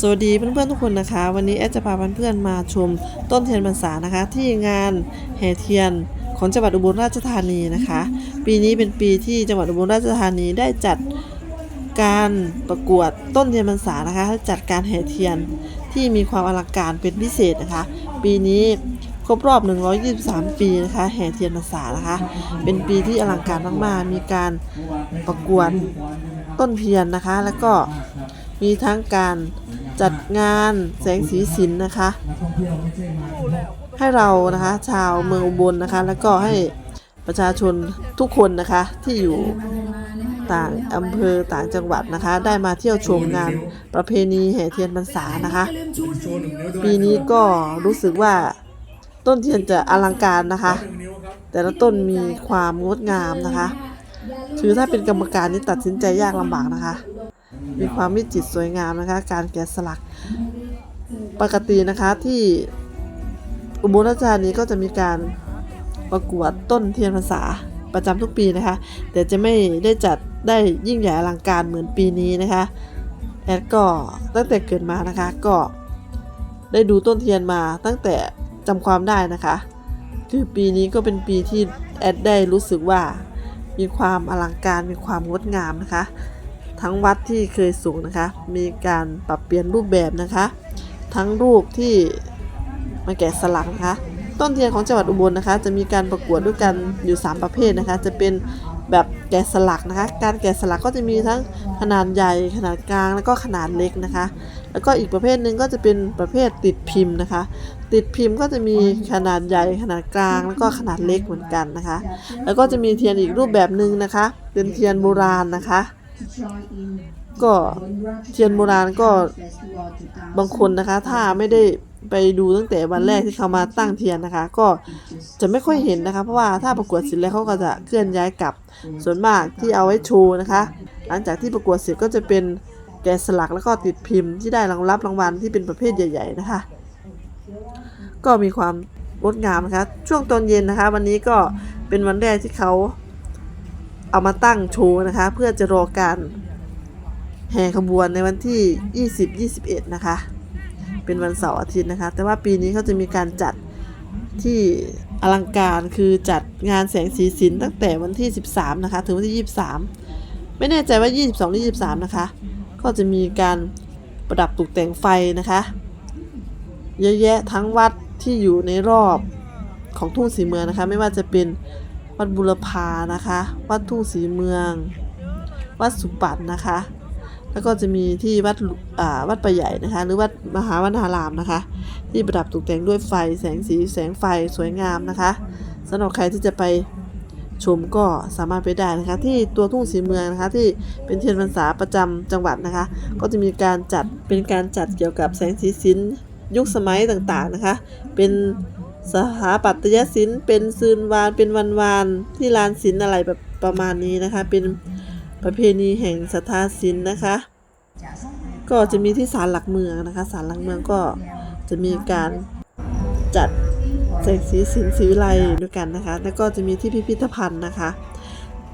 สวัสดีเพื่อนๆทุกคนนะคะ วันนี้แอดจะพาเพื่อนๆมาชมต้นเทียนพรรษานะคะ ที่งานแห่เทียนของจังหวัดอุบลราชธานีนะคะ ปีนี้เป็นปีที่จังหวัดอุบลราชธานีได้จัดการประกวดต้นเทียนพรรษานะคะ จัดการแห่เทียนที่มีความอลังการเป็นพิเศษนะคะ ปีนี้ครบรอบ 123 ปีนะคะแห่เทียนพรรษานะคะ เป็นปีที่อลังการมากๆ มีการประกวดต้นเทียนนะคะ แล้วก็มีทั้งการ จัดงานแสงสีสินนะคะ ให้เรานะคะ ชาวเมืองอุบลนะคะ แล้วก็ให้ประชาชนทุกคนนะคะที่อยู่ต่างอำเภอต่างจังหวัดนะคะ ได้มาเที่ยวชมงานประเพณีแห่เทียนพรรษานะคะ ปีนี้ก็รู้สึกว่าต้นเทียนจะอลังการนะคะ แต่ละต้นมีความงดงามนะคะคือถ้าเป็นกรรมการนี่ตัดสินใจยากลำบากนะคะ มีความวิจิตรสวยงามนะคะ การแกะสลักปกตินะคะที่อุบลราชธานีก็จะมีการประกวดต้นเทียนพรรษาประจำทุกปีนะคะ แต่จะไม่ได้จัดได้ยิ่งใหญ่อลังการเหมือนปีนี้นะคะแอดก็ตั้งแต่เกิดมานะคะก็ได้ดูต้นเทียนมาตั้งแต่จำความได้นะคะ คือปีนี้ก็เป็นปีที่แอดได้รู้สึกว่ามีความอลังการมีความงดงามนะคะ ทั้งวัดที่เคยสูงนะคะ มีการปรับเปลี่ยนรูปแบบนะคะ ทั้งรูปที่มาแกะสลักนะคะ ต้นเทียนของจังหวัดอุบลนะคะ จะมีการประกวดด้วยกันอยู่ 3 ประเภทนะคะ จะเป็นแบบแกะสลักนะคะ การแกะสลักก็จะมีทั้งขนาดใหญ่ ขนาดกลาง แล้วก็ขนาดเล็กนะคะ แล้วก็อีกประเภทหนึ่งก็จะเป็นประเภทติดพิมพ์นะคะ ติดพิมพ์ก็จะมีขนาดใหญ่ ขนาดกลาง แล้วก็ขนาดเล็กเหมือนกันนะคะ แล้วก็จะมีเทียนอีกรูปแบบหนึ่งนะคะ เป็นเทียนโบราณนะคะ ก็เทียนโบราณก็บางคนนะคะ ถ้าไม่ได้ไปดูตั้งแต่วันแรกที่เขามาตั้งเทียนนะคะ ก็จะไม่ค่อยเห็นนะคะ เพราะว่าถ้าประกวดเสร็จแล้วเขาก็จะเคลื่อนย้ายกลับ ส่วนมากที่เอาไว้โชว์นะคะ หลังจากที่ประกวดเสร็จก็จะเป็นแกะสลักแล้วก็ติดพิมพ์ที่ได้รางรับรางวัลที่เป็นประเภทใหญ่ ๆ นะคะ ก็มีความงดงามนะคะ ช่วงตอนเย็นนะคะ วันนี้ก็เป็นวันแรกที่เขา เอามาตั้งโชว์นะคะ เพื่อจะรอการแห่ขบวนในวันที่ 20 21 นะคะ เป็นวันเสาร์อาทิตย์นะคะ แต่ว่าปีนี้เขาจะมีการจัดที่อลังการคือจัดงานแสงสีสินตั้งแต่วันที่ 13 นะคะ ถึงวันที่ 23 ไม่แน่ใจว่า 22 หรือ 23 นะคะ ก็จะมีการประดับตกแต่งไฟนะคะ เยอะแยะทั้งวัดที่อยู่ในรอบของทุ่งสีเมืองนะคะ ไม่ว่าจะเป็น วัดบุรพานะคะ วัดทุ่งสีเมือง วัดสุปัตนะคะ แล้วก็จะมีที่วัดวัดประใหญ่นะคะ หรือวัดมหาวนารามนะคะ ที่ประดับตกแต่งด้วยไฟแสงสีแสงไฟสวยงามนะคะสำหรับใครที่จะไปชมก็สามารถไปได้นะคะ ที่ตัวทุ่งสีเมืองนะคะ ที่เป็นเทียนพรรษาประจำจังหวัดนะคะ ก็จะมีการจัดเป็นการจัดเกี่ยวกับแสงสีสินยุคสมัยต่างๆนะคะ เป็น สถาปัตยศิลป์เป็นซืนวานเป็นวันวานที่ลานศิลป์อะไรแบบประมาณนี้นะคะ เป็นประเพณีแห่งศรัทธาศิลป์นะคะ ก็จะมีที่ศาลหลักเมืองนะคะศาลหลักเมืองก็จะมีการจัดแสงสีสินสีวิไลด้วยกันนะคะ แล้วก็จะมีที่พิพิธภัณฑ์นะคะ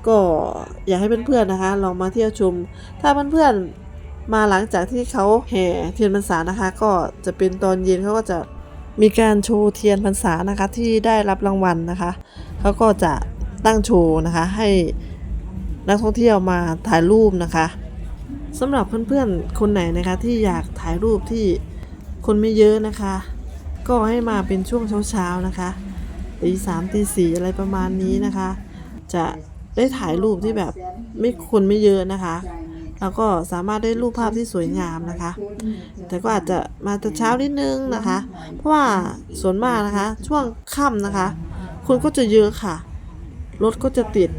ก็อยากให้เพื่อนๆนะคะ ลองมาเที่ยวชม ถ้าเพื่อนๆมาหลังจากที่เขาแห่เทียนพรรษานะคะ ก็จะเป็นตอนเย็นเขาก็จะ มีการโชว์เทียนพรรษานะคะที่ได้รับรางวัลนะคะเขาก็จะตั้งโชว์นะคะให้นักท่องเที่ยวมาถ่ายรูปนะคะสำหรับเพื่อนๆคนไหนนะคะที่อยากถ่ายรูปที่คนไม่เยอะนะคะ ก็ให้มาเป็นช่วงเช้าๆนะคะตีสามตีสี่อะไรประมาณนี้นะคะ จะได้ถ่ายรูปที่แบบไม่คนไม่เยอะนะคะ แล้วก็สามารถได้รูปภาพที่สวยงามนะคะ แต่ก็อาจจะมาแต่เช้านิดนึงนะคะ เพราะว่าส่วนมากนะคะ ช่วงค่ำนะคะ คนก็จะเยอะค่ะ รถก็จะติด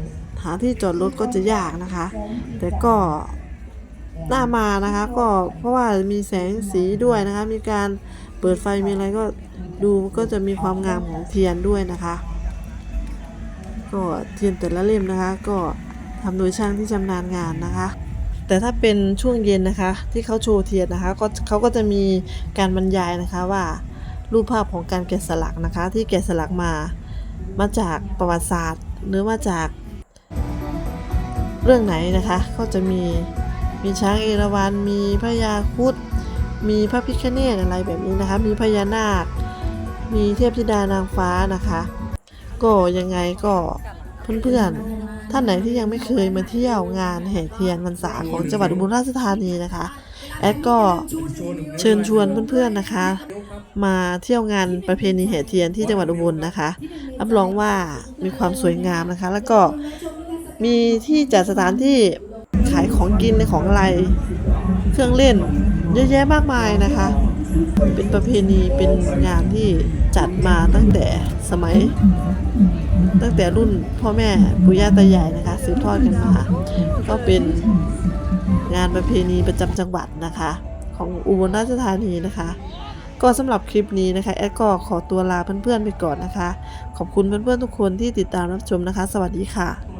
หาที่จอดรถก็จะยากนะคะ แต่ก็หน่ามานะคะก็เพราะว่ามีแสงสีด้วยนะคะ มีการเปิดไฟมีอะไรก็ดูก็จะมีความงามของเทียนด้วยนะคะ ก็เทียนแต่ละเล่มนะคะ ก็ทำโดยช่างที่ชำนาญงานนะคะ แต่ถ้าเป็นช่วงเย็นนะคะ ที่เขาโชว์เทียนนะคะก็เขาก็จะมีการบรรยายนะคะว่า รูปภาพของการแกะสลักนะคะ ที่แกะสลักมามาจากประวัติศาสตร์ หรือมาจากเรื่องไหนนะคะก็จะมีมีช้างเอราวัณมีพระยาคุดมีพระพิฆเนศอะไรแบบนี้นะคะ มีพญานาค มีเทพธิดานางฟ้านะคะ ก็ยังไงก็เพื่อนๆ ท่านไหนที่ยังไม่เคยมาเที่ยวงานแห่เทียนพรรษาของจังหวัดอุบลราชธานีนะคะ แอดก็เชิญชวนเพื่อนๆนะคะ มาเที่ยวงานประเพณีแห่เทียนที่จังหวัดอุบลนะคะ รับรองว่ามีความสวยงามนะคะ แล้วก็มีที่จัดสถานที่ขายของกินในของอะไร เครื่องเล่นเยอะแยะมากมายนะคะ เป็นประเพณีเป็นงานที่จัดมาตั้งแต่สมัย ตั้งแต่รุ่นพ่อแม่ปู่ย่าตายายนะคะสืบทอดกันมา ก็เป็นงานประเพณีประจำจังหวัดนะคะ ของอุบลราชธานีนะคะ ก็สำหรับคลิปนี้นะคะแอดก็ขอตัวลาเพื่อนๆไปก่อนนะคะ ขอบคุณเพื่อนๆทุกคนที่ติดตามรับชมนะคะ สวัสดีค่ะ